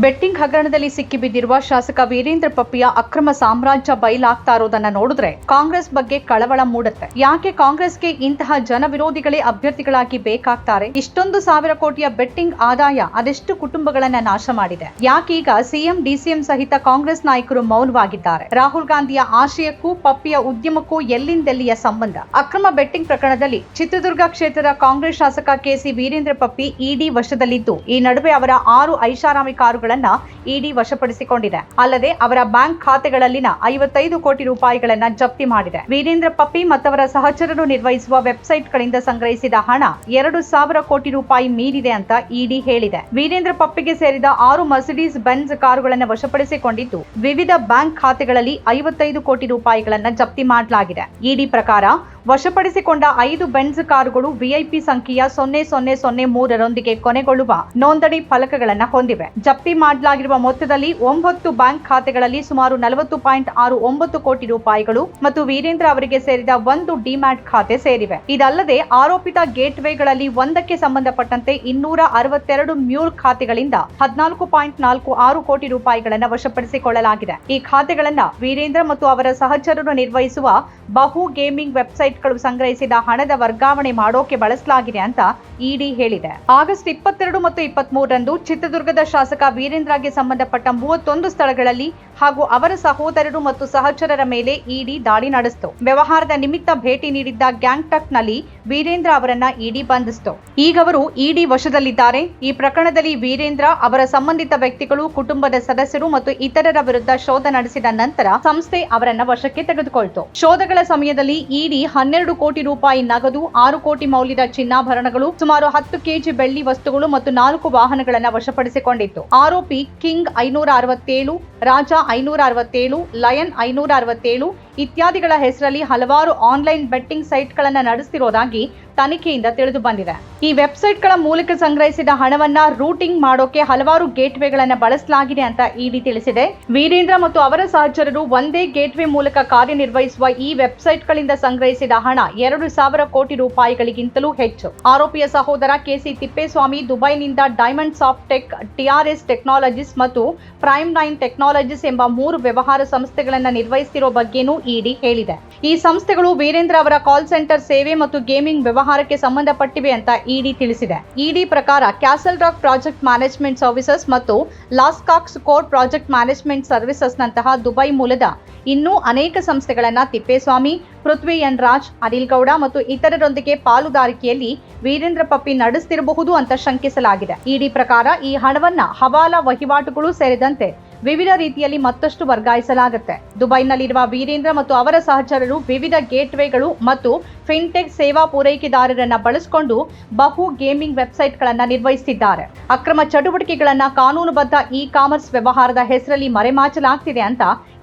Betting ಹಗರಣದಲ್ಲಿ ಸಿಕ್ಕಿಬಿದ್ದಿರುವ ಶಾಸಕ ವೀರೇಂದ್ರ ಪಪ್ಪಿಯ ಅಕ್ರಮ ಸಾಮ್ರಾಜ್ಯ ಬಯಲಾಗ್ತಾ ಇರೋದನ್ನ ನೋಡಿದ್ರೆ ಕಾಂಗ್ರೆಸ್ ಬಗ್ಗೆ ಕಳವಳ ಮೂಡುತ್ತೆ. ಯಾಕೆ ಕಾಂಗ್ರೆಸ್ಗೆ ಇಂತಹ ಜನ ವಿರೋಧಿಗಳೇ ಅಭ್ಯರ್ಥಿಗಳಾಗಿ ಬೇಕಾಗ್ತಾರೆ? ಇಷ್ಟೊಂದು ಸಾವಿರ ಕೋಟಿಯ ಬೆಟ್ಟಿಂಗ್ ಆದಾಯ ಅದೆಷ್ಟು ಕುಟುಂಬಗಳನ್ನ ನಾಶ ಮಾಡಿದೆ? ಯಾಕೀಗ ಸಿಎಂ, ಡಿಸಿಎಂ ಸಹಿತ ಕಾಂಗ್ರೆಸ್ ನಾಯಕರು ಮೌನವಾಗಿದ್ದಾರೆ. ರಾಹುಲ್ ಗಾಂಧಿಯ ಆಶಯಕ್ಕೂ ಪಪ್ಪಿಯ ಉದ್ಯಮಕ್ಕೂ ಎಲ್ಲಿಂದೆಲ್ಲಿಯ ಸಂಬಂಧ? ಅಕ್ರಮ ಬೆಟ್ಟಿಂಗ್ ಪ್ರಕರಣದಲ್ಲಿ ಚಿತ್ರದುರ್ಗ ಕ್ಷೇತ್ರದ ಕಾಂಗ್ರೆಸ್ ಶಾಸಕ ಕೆಸಿ ವೀರೇಂದ್ರ ಪಪ್ಪಿ ಇಡಿ ವಶದಲ್ಲಿದ್ದು, ಈ ನಡುವೆ ಅವರ ಆರು ಐಷಾರಾಮಿ ಕಾರುಗಳನ್ನ ಇಡಿ ವಶಪಡಿಸಿಕೊಂಡಿದೆ. ಅಲ್ಲದೆ ಅವರ ಬ್ಯಾಂಕ್ ಖಾತೆಗಳಲ್ಲಿನ ಐವತ್ತೈದು ಕೋಟಿ ರೂಪಾಯಿಗಳನ್ನ ಜಪ್ತಿ ಮಾಡಿದೆ. ವೀರೇಂದ್ರ ಪಪ್ಪಿ ಮತ್ತವರ ಸಹಚರರು ನಿರ್ವಹಿಸುವ ವೆಬ್ಸೈಟ್ಗಳಿಂದ ಸಂಗ್ರಹಿಸಿದ ಹಣ ಎರಡು ಸಾವಿರ ಕೋಟಿ ರೂಪಾಯಿ ಮೀರಿದೆ ಅಂತ ಇಡಿ ಹೇಳಿದೆ. ವೀರೇಂದ್ರ ಪಪ್ಪಿಗೆ ಸೇರಿದ ಆರು ಮರ್ಸಿಡೀಸ್ ಬೆನ್ಸ್ ಕಾರುಗಳನ್ನು ವಶಪಡಿಸಿಕೊಂಡಿದ್ದು, ವಿವಿಧ ಬ್ಯಾಂಕ್ ಖಾತೆಗಳಲ್ಲಿ ಐವತ್ತೈದು ಕೋಟಿ ರೂಪಾಯಿಗಳನ್ನ ಜಪ್ತಿ ಮಾಡಲಾಗಿದೆ. ಇಡಿ ಪ್ರಕಾರ ವಶಪಡಿಸಿಕೊಂಡ ಐದು ಬೆನ್ಸ್ ಕಾರುಗಳು ವಿಐಪಿ ಸಂಖ್ಯೆಯ ಸೊನ್ನೆ ಸೊನ್ನೆ ಸೊನ್ನೆ ಮೂರರೊಂದಿಗೆ ಕೊನೆಗೊಳ್ಳುವ ನೋಂದಣಿ ಫಲಕಗಳನ್ನು ಹೊಂದಿವೆ. ಜಪ್ತಿ ಮಾಡಲಾಗಿರುವ ಮೊತ್ತದಲ್ಲಿ ಒಂಬತ್ತು ಬ್ಯಾಂಕ್ ಖಾತೆಗಳಲ್ಲಿ ಸುಮಾರು ನಲವತ್ತು ಪಾಯಿಂಟ್ ಆರು ಒಂಬತ್ತು ಕೋಟಿ ರೂಪಾಯಿಗಳು ಮತ್ತು ವೀರೇಂದ್ರ ಅವರಿಗೆ ಸೇರಿದ ಒಂದು ಡಿಮ್ಯಾಟ್ ಖಾತೆ ಸೇರಿವೆ. ಇದಲ್ಲದೆ ಆರೋಪಿತ ಗೇಟ್ವೇಗಳಲ್ಲಿ ಒಂದಕ್ಕೆ ಸಂಬಂಧಪಟ್ಟಂತೆ ಇನ್ನೂರ ಅರವತ್ತೆರಡು ಮ್ಯೂಲ್ ಖಾತೆಗಳಿಂದ ಹದಿನಾಲ್ಕು ಪಾಯಿಂಟ್ ನಾಲ್ಕು ಆರು ಕೋಟಿ ರೂಪಾಯಿಗಳನ್ನು ವಶಪಡಿಸಿಕೊಳ್ಳಲಾಗಿದೆ. ಈ ಖಾತೆಗಳನ್ನು ವೀರೇಂದ್ರ ಮತ್ತು ಅವರ ಸಹಚರರು ನಿರ್ವಹಿಸುವ ಬಹು ಗೇಮಿಂಗ್ ವೆಬ್ಸೈಟ್ಗಳು ಸಂಗ್ರಹಿಸಿದ ಹಣದ ವರ್ಗಾವಣೆ ಮಾಡೋಕೆ ಬಳಸಲಾಗಿದೆ ಅಂತ ಇಡಿ ಹೇಳಿದೆ. ಆಗಸ್ಟ್ ಇಪ್ಪತ್ತೆರಡು ಮತ್ತು ಇಪ್ಪತ್ಮೂರರಂದು ಚಿತ್ರದುರ್ಗದ ಶಾಸಕ ವೀರೇಂದ್ರಗೆ ಸಂಬಂಧಪಟ್ಟ ಮೂವತ್ತೊಂದು ಸ್ಥಳಗಳಲ್ಲಿ ಹಾಗೂ ಅವರ ಸಹೋದರರು ಮತ್ತು ಸಹಚರರ ಮೇಲೆ ಇಡಿ ದಾಳಿ ನಡೆಸಿತು. ವ್ಯವಹಾರದ ನಿಮಿತ್ತ ಭೇಟಿ ನೀಡಿದ್ದ ಗ್ಯಾಂಗ್ಟಕ್ನಲ್ಲಿ ವೀರೇಂದ್ರ ಅವರನ್ನ ಇಡಿ ಬಂಧಿಸಿತು. ಈಗ ಅವರು ಇಡಿ ವಶದಲ್ಲಿದ್ದಾರೆ. ಈ ಪ್ರಕರಣದಲ್ಲಿ ವೀರೇಂದ್ರ ಅವರ ಸಂಬಂಧಿತ ವ್ಯಕ್ತಿಗಳು, ಕುಟುಂಬದ ಸದಸ್ಯರು ಮತ್ತು ಇತರರ ವಿರುದ್ಧ ಶೋಧ ನಡೆಸಿದ ನಂತರ ಸಂಸ್ಥೆ ಅವರನ್ನ ವಶಕ್ಕೆ ತೆಗೆದುಕೊಳ್ತು. ಶೋಧಗಳ ಸಮಯದಲ್ಲಿ ಇಡಿ ಹನ್ನೆರಡು ಕೋಟಿ ರೂಪಾಯಿ ನಗದು, ಆರು ಕೋಟಿ ಮೌಲ್ಯದ ಚಿನ್ನಾಭರಣಗಳು, ಸುಮಾರು ಹತ್ತು ಕೆಜಿ ಬೆಳ್ಳಿ ವಸ್ತುಗಳು ಮತ್ತು ನಾಲ್ಕು ವಾಹನಗಳನ್ನು ವಶಪಡಿಸಿಕೊಂಡಿತ್ತು. ಆರೋಪಿ ಕಿಂಗ್ ಐನೂರ ಅರವತ್ತೇಳು, ರಾಜ ಐನೂರ ಅರವತ್ತೇಳು ಲಯನ್ ಐನೂರ ಅರವತ್ತೇಳು ಇತ್ಯಾದಿಗಳ ಹೆಸರಲ್ಲಿ ಹಲವಾರು ಆನ್ಲೈನ್ ಬೆಟ್ಟಿಂಗ್ ಸೈಟ್ಗಳನ್ನು ನಡೆಸ್ತಿರೋದಾಗಿ ತನಿಖೆಯಿಂದ ತಿಳಿದು ಬಂದಿದೆ. ಈ ವೆಬ್ಸೈಟ್ಗಳ ಮೂಲಕ ಸಂಗ್ರಹಿಸಿದ ಹಣವನ್ನ ರೂಟಿಂಗ್ ಮಾಡೋಕೆ ಹಲವಾರು ಗೇಟ್ವೇಗಳನ್ನು ಬಳಸಲಾಗಿದೆ ಅಂತ ಇಡಿ ತಿಳಿಸಿದೆ. ವೀರೇಂದ್ರ ಮತ್ತು ಅವರ ಸಹಚರರು ಒಂದೇ ಗೇಟ್ವೇ ಮೂಲಕ ಕಾರ್ಯನಿರ್ವಹಿಸುವ ಈ ವೆಬ್ಸೈಟ್ಗಳಿಂದ ಸಂಗ್ರಹಿಸಿದ ಹಣ ಎರಡು ಸಾವಿರ ಕೋಟಿ ರೂಪಾಯಿಗಳಿಗಿಂತಲೂ ಹೆಚ್ಚು. ಆರೋಪಿಯ ಸಹೋದರ ಕೆಸಿ ತಿಪ್ಪೇಸ್ವಾಮಿ ದುಬೈನಿಂದ Diamond Soft Tech T R S Technologies ಮತ್ತು ಪ್ರೈಮ್ ನೈನ್ ಟೆಕ್ನಾಲಜೀಸ್ ಎಂಬ ಮೂರು ವ್ಯವಹಾರ ಸಂಸ್ಥೆಗಳನ್ನು ನಿರ್ವಹಿಸುತ್ತಿರೋ ಬಗ್ಗೆನೂ ಇಡಿ ಹೇಳಿದೆ. ಈ ಸಂಸ್ಥೆಗಳು ವೀರೇಂದ್ರ ಅವರ ಕಾಲ್ ಸೆಂಟರ್ ಸೇವೆ ಮತ್ತು ಗೇಮಿಂಗ್ ವ್ಯವಹಾರಕ್ಕೆ ಸಂಬಂಧಪಟ್ಟಿವೆ ಅಂತ ಇಡಿ ತಿಳಿಸಿದೆ. ಇಡಿ ಪ್ರಕಾರ Castle Rock project management services ಮತ್ತು Lascaux core project management services ನಂತಹ ದುಬೈ ಮೂಲದ ಇನ್ನೂ ಅನೇಕ ಸಂಸ್ಥೆಗಳನ್ನ ತಿಪ್ಪೇಸ್ವಾಮಿ, ಪೃಥ್ವಿ ಎನ್ ರಾಜ್, ಅನಿಲ್ ಗೌಡ ಮತ್ತು ಇತರರೊಂದಿಗೆ ಪಾಲುದಾರಿಕೆಯಲ್ಲಿ ವೀರೇಂದ್ರ ಪಪ್ಪಿ ನಡೆಸುತ್ತಿರಬಹುದು ಅಂತ ಶಂಕಿಸಲಾಗಿದೆ. ಇಡಿ ಪ್ರಕಾರ ಈ ಹಣವನ್ನ ಹವಾಲಾ ವಹಿವಾಟುಗಳು ಸೇರಿದಂತೆ ವಿವಿಧ ರೀತಿಯಲ್ಲಿ ಮತ್ತಷ್ಟು ವರ್ಗಾಯಿಸಲಾಗುತ್ತೆ. ದುಬೈನಲ್ಲಿರುವ ವೀರೇಂದ್ರ ಮತ್ತು ಅವರ ಸಹಚರರು ವಿವಿಧ ಗೇಟ್ವೇಗಳು ಮತ್ತು ಫಿನ್ಟೆಕ್ ಸೇವಾ ಪೂರೈಕೆದಾರರನ್ನ ಬಳಸಿಕೊಂಡು ಬಹು ಗೇಮಿಂಗ್ ವೆಬ್ಸೈಟ್ಗಳನ್ನು ನಿರ್ವಹಿಸುತ್ತಿದ್ದಾರೆ ಅಕ್ರಮ ಚಟುವಟಿಕೆಗಳನ್ನ ಕಾನೂನುಬದ್ಧ ಇ ಕಾಮರ್ಸ್ ವ್ಯವಹಾರದ ಹೆಸರಲ್ಲಿ ಮರೆಮಾಚಲಾಗ್ತಿದೆ ಅಂತ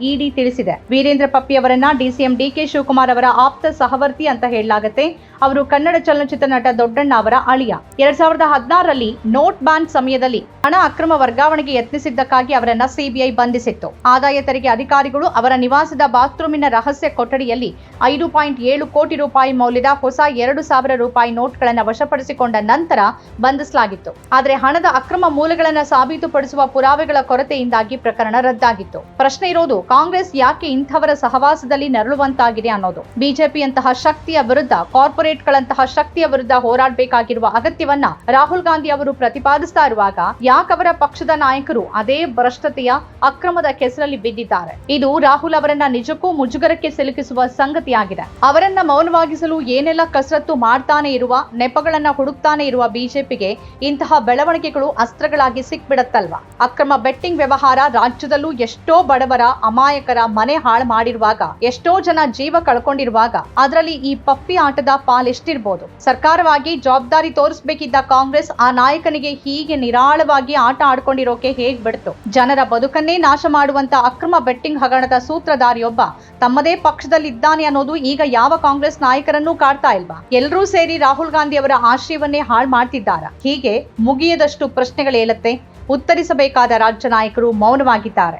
ಇಡಿ ತಿಳಿಸಿದೆ. ವೀರೇಂದ್ರ ಪಪ್ಪಿ ಅವರನ್ನ ಡಿಸಿಎಂ ಡಿಕೆ ಶಿವಕುಮಾರ್ ಅವರ ಆಪ್ತ ಸಹವರ್ತಿ ಅಂತ ಹೇಳಲಾಗುತ್ತೆ. ಅವರು ಕನ್ನಡ ಚಲನಚಿತ್ರ ನಟ ದೊಡ್ಡಣ್ಣ ಅವರ ಅಳಿಯ. ಎರಡ್ ಸಾವಿರದ ಹದಿನಾರರಲ್ಲಿ ನೋಟ್ ಬ್ಯಾನ್ ಸಮಯದಲ್ಲಿ ಹಣ ಅಕ್ರಮ ವರ್ಗಾವಣೆಗೆ ಯತ್ನಿಸಿದ್ದಕ್ಕಾಗಿ ಅವರನ್ನ ಸಿಬಿಐ ಬಂಧಿಸಿತ್ತು. ಆದಾಯ ತೆರಿಗೆ ಅಧಿಕಾರಿಗಳು ಅವರ ನಿವಾಸದ ಬಾತ್ರೂಮಿನ ರಹಸ್ಯ ಕೊಠಡಿಯಲ್ಲಿ ಐದು ಪಾಯಿಂಟ್ ಏಳು ಕೋಟಿ ರೂಪಾಯಿ ಮೌಲ್ಯದ ಹೊಸ ಎರಡು ಸಾವಿರ ರೂಪಾಯಿ ನೋಟ್ಗಳನ್ನು ವಶಪಡಿಸಿಕೊಂಡ ನಂತರ ಬಂಧಿಸಲಾಗಿತ್ತು. ಆದರೆ ಹಣದ ಅಕ್ರಮ ಮೂಲಗಳನ್ನು ಸಾಬೀತುಪಡಿಸುವ ಪುರಾವೆಗಳ ಕೊರತೆಯಿಂದಾಗಿ ಪ್ರಕರಣ ರದ್ದಾಗಿತ್ತು. ಪ್ರಶ್ನೆ ಇರೋದು, ಕಾಂಗ್ರೆಸ್ ಯಾಕೆ ಇಂಥವರ ಸಹವಾಸದಲ್ಲಿ ನರಳುವಂತಾಗಿದೆ ಅನ್ನೋದು. ಬಿಜೆಪಿಯಂತಹ ಶಕ್ತಿಯ ವಿರುದ್ಧ, ಕಾರ್ಪೊರೇಟ್ಗಳಂತಹ ಶಕ್ತಿಯ ವಿರುದ್ಧ ಹೋರಾಡಬೇಕಾಗಿರುವ ಅಗತ್ಯವನ್ನ ರಾಹುಲ್ ಗಾಂಧಿ ಅವರು ಪ್ರತಿಪಾದಿಸ್ತಾ ಇರುವಾಗ ಯಾಕವರ ಪಕ್ಷದ ನಾಯಕರು ಅದೇ ಭ್ರಷ್ಟತೆಯ ಅಕ್ರಮದ ಕೆಸರಲ್ಲಿ ಬಿದ್ದಿದ್ದಾರೆ. ಇದು ರಾಹುಲ್ ಅವರನ್ನ ನಿಜಕ್ಕೂ ಮುಜುಗರಕ್ಕೆ ಸಿಲುಕಿಸುವ ಸಂಗತಿಯಾಗಿದೆ. ಅವರನ್ನ ಮೌನವಾಗಿಸಲು ಏನೆಲ್ಲ ಕಸರತ್ತು ಮಾಡ್ತಾನೆ ಇರುವ, ನೆಪಗಳನ್ನ ಹುಡುಕ್ತಾನೆ ಇರುವ ಬಿಜೆಪಿಗೆ ಇಂತಹ ಬೆಳವಣಿಗೆಗಳು ಅಸ್ತ್ರಗಳಾಗಿ ಸಿಕ್ಬಿಡತ್ತಲ್ವಾ? ಅಕ್ರಮ ಬೆಟ್ಟಿಂಗ್ ವ್ಯವಹಾರ ರಾಜ್ಯದಲ್ಲೂ ಎಷ್ಟೋ ಬಡವರ, ಅಮಾಯಕರ ಮನೆ ಹಾಳು ಮಾಡಿರುವಾಗ, ಎಷ್ಟೋ ಜನ ಜೀವ ಕಳ್ಕೊಂಡಿರುವಾಗ ಅದರಲ್ಲಿ ಈ ಪಪ್ಪಿ ಆಟದ ಪಾಲೆಷ್ಟಿರ್ಬೋದು ಸರ್ಕಾರವಾಗಿ ಜವಾಬ್ದಾರಿ ತೋರಿಸಬೇಕಿದ್ದ ಕಾಂಗ್ರೆಸ್ ಆ ನಾಯಕನಿಗೆ ಹೀಗೆ ನಿರಾಳವಾಗಿ ಆಟ ಆಡ್ಕೊಂಡಿರೋಕೆ ಹೇಗ್ ಬಿಡ್ತು? ಜನರ ಬದುಕನ್ನೇ ನಾಶ ಮಾಡುವಂತ ಅಕ್ರಮ ಬೆಟ್ಟಿಂಗ್ ಹಗರಣದ ಸೂತ್ರಧಾರಿಯೊಬ್ಬ ತಮ್ಮದೇ ಪಕ್ಷದಲ್ಲಿದ್ದಾನೆ ಅನ್ನೋದು ಈಗ ಯಾವ ಕಾಂಗ್ರೆಸ್ ನಾಯಕರನ್ನೂ ಕಾಡ್ತಾ ಇಲ್ವಾ? ಎಲ್ಲರೂ ಸೇರಿ ರಾಹುಲ್ ಗಾಂಧಿ ಅವರ ಆಶಯವನ್ನೇ ಹಾಳು ಮಾಡ್ತಿದ್ದಾರ? ಹೀಗೆ ಮುಗಿಯದಷ್ಟು ಪ್ರಶ್ನೆಗಳೇಳತ್ತೆ. ಉತ್ತರಿಸಬೇಕಾದ ರಾಜ್ಯ ನಾಯಕರು ಮೌನವಾಗಿದ್ದಾರೆ.